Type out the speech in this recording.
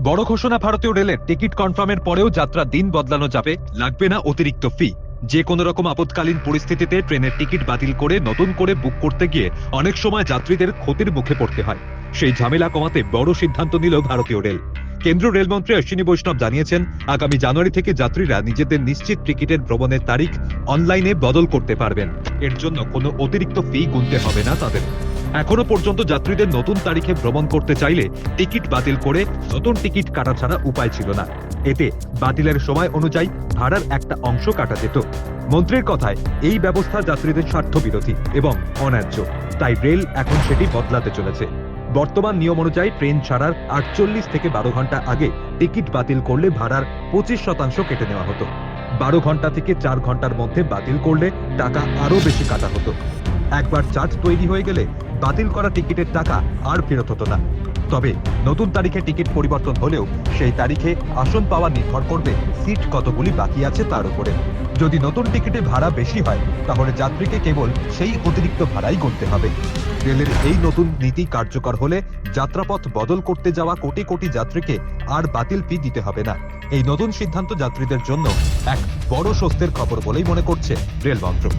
বড় ঘোষণা ভারতীয় রেলের টিকিট কনফার্মের পরেও যাত্রা দিন বদলানো যাবে, লাগবে না অতিরিক্ত ফি যে কোনো রকম আপৎকালীন পরিস্থিতিতে ট্রেনের টিকিট বাতিল করে, নতুন করে বুক করতে গিয়ে অনেক সময় যাত্রীদের ক্ষতির মুখে পড়তে হয়। সেই ঝামেলা কমাতে বড় সিদ্ধান্ত নিল ভারতীয় রেল। কেন্দ্রীয় রেলমন্ত্রী অশ্বিনী বৈষ্ণব জানিয়েছেন, আগামী জানুয়ারি থেকে যাত্রীরা নিজেদের নিশ্চিত টিকিটের ভ্রমণের তারিখ অনলাইনে বদল করতে পারবেন। এর জন্য কোনো অতিরিক্ত ফি গুনতে হবে না তাদের। এখনও পর্যন্ত যাত্রীদের নতুন তারিখে ভ্রমণ করতে চাইলে টিকিট বাতিল করে নতুন টিকিট কাটা ছাড়া উপায় ছিল না। এতে বাতিলের সময় অনুযায়ী ভাড়ার একটা অংশ কাটা যেত। মন্ত্রীর কথায়, এই ব্যবস্থা যাত্রীদের স্বার্থ বিরোধী এবং অন্যায্য। তাই রেল এখন সেটি বদলাতে চলেছে। বর্তমান নিয়ম অনুযায়ী ট্রেন ছাড়ার আটচল্লিশ থেকে বারো ঘণ্টা আগে টিকিট বাতিল করলে ভাড়ার পঁচিশ শতাংশ কেটে নেওয়া হতো। বারো ঘণ্টা থেকে চার ঘণ্টার মধ্যে বাতিল করলে টাকা আরও বেশি কাটা হতো। একবার চার্জ তৈরি হয়ে গেলে বাতিল করা টিকিটের টাকা আর ফেরত হতো না। তবে নতুন তারিখে টিকিট পরিবর্তন হলেও সেই তারিখে আসন পাওয়া নির্ভর করবে সিট কতগুলি বাকি আছে তার উপরে। যদি নতুন টিকিটে ভাড়া বেশি হয়, তাহলে যাত্রীকে কেবল সেই অতিরিক্ত ভাড়াই গুনতে হবে। রেলের এই নতুন নীতি কার্যকর হলে যাত্রাপথ বদল করতে যাওয়া কোটি কোটি যাত্রীকে আর বাতিল ফি দিতে হবে না। এই নতুন সিদ্ধান্ত যাত্রীদের জন্য এক বড় স্বস্তির খবর বলেই মনে করছে রেল মন্ত্রক।